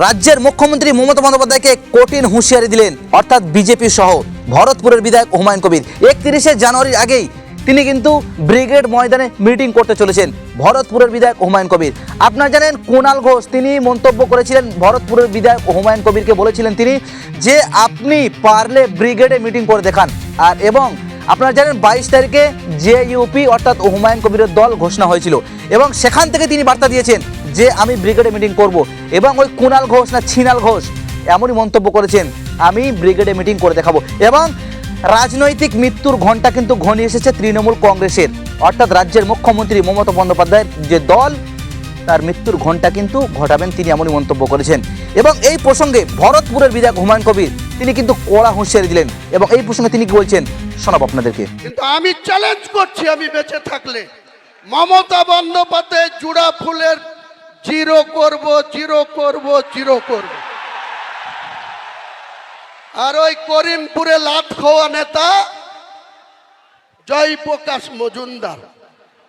রাজ্যের মুখ্যমন্ত্রী মমতা বন্দ্যোপাধ্যায়কে কঠিন হুঁশিয়ারি দিলেন, অর্থাৎ বিজেপি সহ ভরতপুরের বিধায়ক হুমায়ুন কবির। একত্রিশে জানুয়ারির আগেই তিনি কিন্তু ব্রিগেড ময়দানে মিটিং করতে চলেছেন ভরতপুরের বিধায়ক হুমায়ুন কবির। আপনারা জানেন কুণাল ঘোষ, তিনি মন্তব্য করেছিলেন, ভরতপুরের বিধায়ক হুমায়ুন কবিরকে বলেছিলেন তিনি যে, আপনি পারলে ব্রিগেডে মিটিং করে দেখান। আর এবং আপনারা জানেন, বাইশ তারিখে জে ইউপি অর্থাৎ হুমায়ুন কবিরের দল ঘোষণা হয়েছিল। এবং সেখান থেকে তিনি বার্তা দিয়েছেন যে আমি ব্রিগেডে মিটিং করব এবং ওই কুণাল ঘোষ না ছিনাল ঘোষ, এমনই মন্তব্য করেছেন, আমি ব্রিগেডে মিটিং করে দেখাবো। এবং রাজনৈতিক মৃত্যুর ঘণ্টা কিন্তু ঘনিয়ে এসেছে তৃণমূল কংগ্রেসের। অর্থাৎ রাজ্যের মুখ্যমন্ত্রী মমতা বন্দ্যোপাধ্যায়ের যে দল, তার মৃত্যুর ঘণ্টা কিন্তু ঘটাবেন তিনি এমনই মন্তব্য করেছেন। এবং এই প্রসঙ্গে ভরতপুরের বিধায়ক হুমায়ুন কবির, তিনি কিন্তু কড়া হুঁশিয়ারি দিলেন। এবং এই প্রসঙ্গে তিনি কি বলছেন, শোনাব আপনাদেরকে। কিন্তু আমি চ্যালেঞ্জ করছি আমি বেঁচে থাকলে। মমতা বন্দ্যোপাধ্যায় জুড়া ফুলের জিরো করব চির করব চির করব। আর ওই করিমপুরে লাত খাওয়া নেতা জয়প্রকাশ মজুমদার।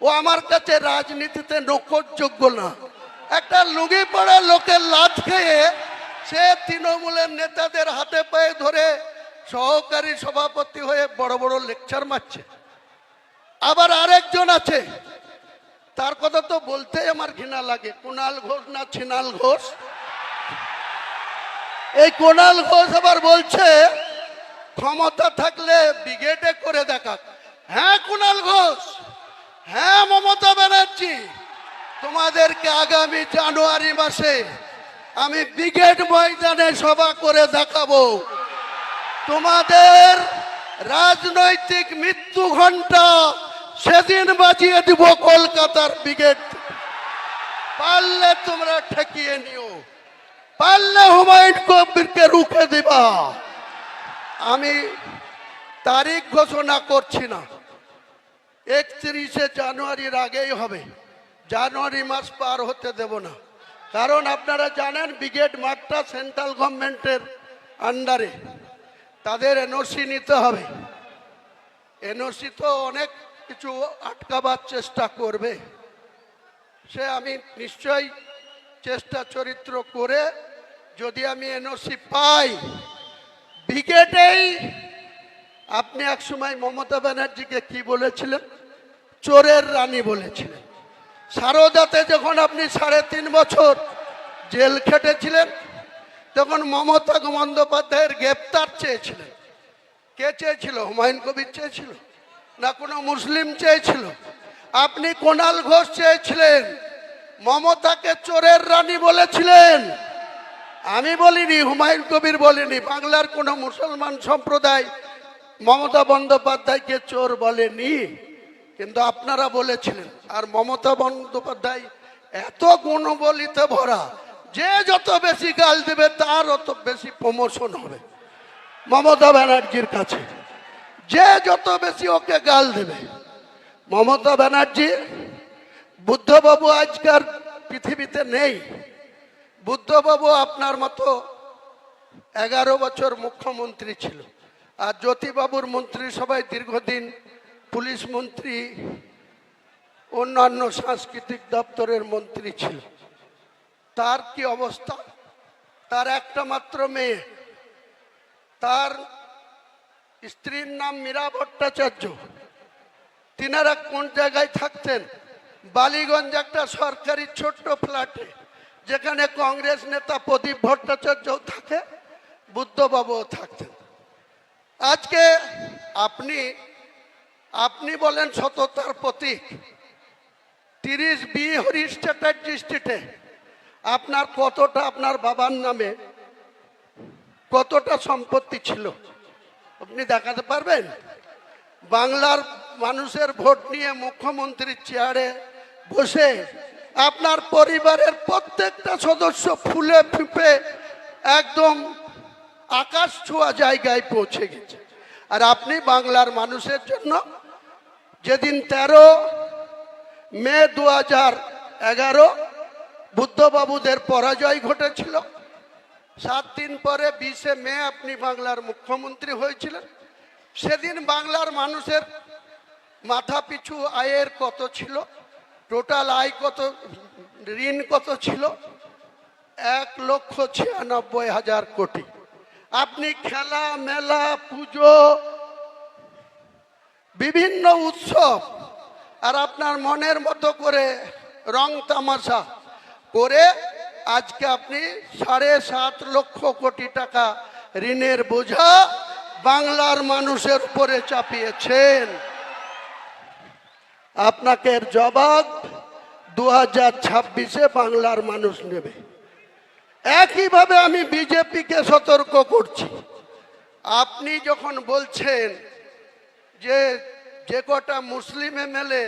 ও আমার কাছে রাজনীতিতে নকরযোগ্য না। একটা লুঙ্গি পড়া লোকের লাত খেয়ে সে তৃণমূলের নেতাদের হাতে পায়ে ধরে সহকারী সভাপতি হয়ে বড় বড় লেকচার মারছে। আবার আরেকজন আছে তার কথা তো বলতেই আমার ঘৃণা লাগে। কুণাল ঘোষ না ছিনাল ঘোষ? এই কুণাল ঘোষ আবার বলছে, ক্ষমতা থাকলে ব্রিগেডে করে দেখা হ্যাঁ কুণাল ঘোষ? হ্যাঁ মমতা ব্যানার্জি। তোমাদেরকে আগামী জানুয়ারি মাসে আমি ব্রিগেড ময়দানে সভা করে দেখাবো। তোমাদের রাজনৈতিক মৃত্যু ঘণ্টা সেদিন বাজিয়ে দিব কলকাতার ব্রিগেড। পারলে তোমরা ঠেকিয়ে নিও। পারলে হুমায়ুন কবিরকে রুখে দিবা। আমি তারিখ ঘোষণা করছি না। একত্রিশে জানুয়ারির আগেই হবে। জানুয়ারি মাস পার হতে দেব না। কারণ আপনারা জানেন ব্রিগেড মাঠটা সেন্ট্রাল গভর্নমেন্টের আন্ডারে। তাদের এনওসি নিতে হবে। এনওসি তো অনেক কিছু আটকাবার চেষ্টা করবে। সে আমি নিশ্চয়ই চেষ্টা চরিত্র করে যদি আমি এনওসি পাই, ব্রিগেডেই আপনি এক সময় মমতা ব্যানার্জিকে কি বলেছিলেন? চোরের রানী বলেছিলেন। সারদাতে যখন আপনি সাড়ে তিন বছর জেল খেটেছিলেন, তখন মমতা বন্দ্যোপাধ্যায়ের গ্রেপ্তার চেয়েছিলেন। কে চেয়েছিল? হুমায়ুন কবির চেয়েছিল? না কোনো মুসলিম চেয়েছিল। আপনি কোনাল ঘোষ চেয়েছিলেন, মমতাকে চোরের রানী বলেছিলেন। আমি বলিনি, হুমায়ুন কবির বলিনি, বাংলার কোনো মুসলমান সম্প্রদায় মমতা বন্দ্যোপাধ্যায়কে চোর বলেনি। কিন্তু আপনারা বলেছিলেন, আর মমতা বন্দ্যোপাধ্যায় এত গুণবলিতে ভরা, যে যত বেশি গাল দেবে তার অত বেশি প্রমোশন হবে। মমতা ব্যানার্জির কাছে। যে যত বেশি ওকে গাল দেবে, মমতা ব্যানার্জি, বুদ্ধবাবু আজকার পৃথিবীতে নেই। বুদ্ধবাবু আপনার মতো এগারো বছর মুখ্যমন্ত্রী ছিল। আর জ্যোতিবাবুর মন্ত্রিসভায় দীর্ঘদিন পুলিশ মন্ত্রী, অন্যান্য সাংস্কৃতিক দপ্তরের মন্ত্রী ছিল। তার কি অবস্থা? তার একটা মাত্র মেয়ে। তার স্ত্রীর নাম মীরা ভট্টাচার্য। তিনারা কোন জায়গায় থাকতেন? বালিগঞ্জ একটা সরকারি ছোট্ট ফ্ল্যাটে যেখানে কংগ্রেস নেতা প্রদীপ ভট্টাচার্যও থাকে, বুদ্ধবাবুও থাকতেন। আজকে আপনি আপনি বলেন সততার প্রতীক। তিরিশ বি হরিশ চ্যাটার্জি স্ট্রিটে আপনার কতটা, আপনার বাবার নামে কতটা সম্পত্তি ছিল? আপনি দেখাতে পারবেন? বাংলার মানুষের ভোট নিয়ে মুখ্যমন্ত্রীর চেয়ারে বসে আপনার পরিবারের প্রত্যেকটা সদস্য ফুলে ফুপে একদম আকাশ ছোঁয়া জায়গায় পৌঁছে গেছে। আর আপনি বাংলার মানুষের জন্য যেদিন তেরো মে দু হাজার এগারো বুদ্ধবাবুদের পরাজয় ঘটেছিল সাত দিন পরে বিশে মে আপনি বাংলার মুখ্যমন্ত্রী হয়েছিলেন। সেদিন বাংলার মানুষের মাথা পিছু আয়ের কত ছিল? টোটাল আয় কত, ঋণ কত ছিল? এক লক্ষ ছিয়ানব্বই হাজার কোটি। আপনি খেলা, মেলা, পুজো, বিভিন্ন উৎসব আর আপনার মনের মতো করে রং তামাশা করে আজকে আপনি সাড়ে সাত লক্ষ কোটি টাকা ঋণের বোঝা বাংলার মানুষের উপরে চাপিয়েছেন। আপনাকে জবাব দু হাজার ছাব্বিশে বাংলার মানুষ নেবে। একইভাবে আমি বিজেপিকে সতর্ক করছি। আপনি যখন বলছেন যে যে কটা মুসলিম এমএলএ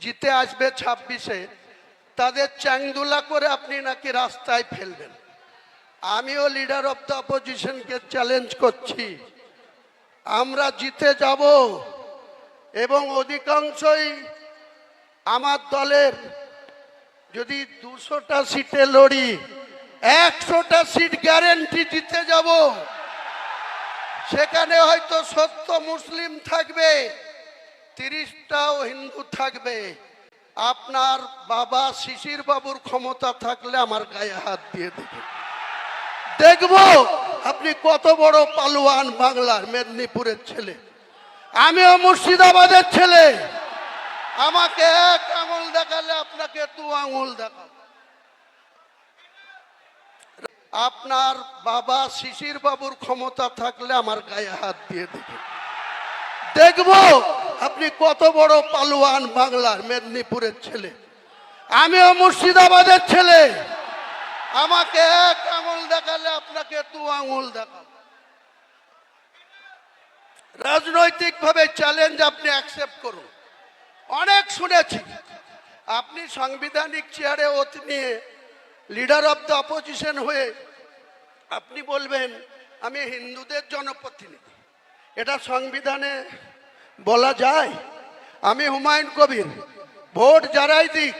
জিতে আসবে ছাব্বিশে তাদের চ্যাংদুলা করে আপনি নাকি রাস্তায় ফেলবেন। আমিও লিডার অফ দ্য অপোজিশনকে চ্যালেঞ্জ করছি। আমরা জিতে যাব এবং অধিকাংশই আমার দলের যদি দুশোটা সিটে লড়ি, একশোটা সিট গ্যারেন্টি জিতে যাব। সেখানে হয়তো সত্য মুসলিম থাকবে, তিরিশটাও হিন্দু থাকবে। আপনার বাবা শিশির বাবুর ক্ষমতা থাকলে আমার গায়ে হাত দিয়ে দেবে। দেখব আপনি কত বড় পালোয়ান বাংলার মেদিনীপুরের ছেলে। আমিও মুর্শিদাবাদের ছেলে। আমাকে এক আঙুল দেখালে আপনাকে দু আঙুল দেখাবো। আপনার বাবা শিশির বাবুর ক্ষমতা থাকলে আমার গায়ে হাত দিয়ে দেবে। দেখব আপনি কত বড় পালোয়ান বাংলার মেদিনীপুরের ছেলে। আমিও মুর্শিদাবাদের ছেলে। আমাকে এক আঙুল দেখালে আপনাকে দু আঙুল দেখাবো। রাজনৈতিকভাবে চ্যালেঞ্জ আপনি অ্যাকসেপ্ট করুন। অনেক শুনেছি। আপনি সাংবিধানিক চেয়ারে ওত নিয়ে লিডার অফ দ্য অপোজিশন হয়ে আপনি বলবেন, আমি হিন্দুদের জনপ্রতিনিধি। এটা সংবিধানে বলা যায়। আমি হুমায়ুন কবির, ভোট যারাই দিক,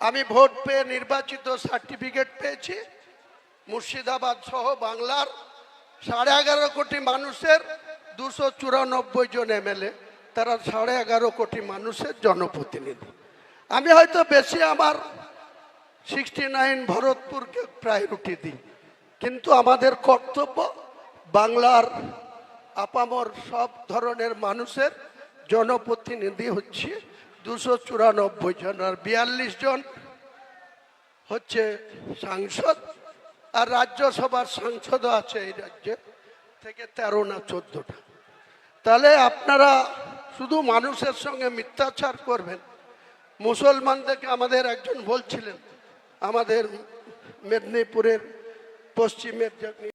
আমি ভোট পেয়ে নির্বাচিত সার্টিফিকেট পেয়েছি। মুর্শিদাবাদ সহ বাংলার সাড়ে এগারো কোটি মানুষের দুশো চুরানব্বই জন এমএলএ, তারা সাড়ে এগারো কোটি মানুষের জনপ্রতিনিধি। আমি হয়তো বেশি আমার সিক্সটি নাইন ভরতপুরকে প্রায়োরিটি দিই, কিন্তু আমাদের কর্তব্য বাংলার আপামর সব ধরনের মানুষের জনপ্রতিনিধি হচ্ছে দুশো চুরানব্বই জন আর বিয়াল্লিশ জন হচ্ছে সাংসদ আর রাজ্যসভার সাংসদও আছে এই রাজ্যে, থেকে তেরো না চোদ্দটা। তাহলে আপনারা শুধু মানুষের সঙ্গে মিথ্যাচার করবেন। মুসলমানদেরকে আমাদের একজন বলছিলেন, আমাদের মেদিনীপুরের পশ্চিমের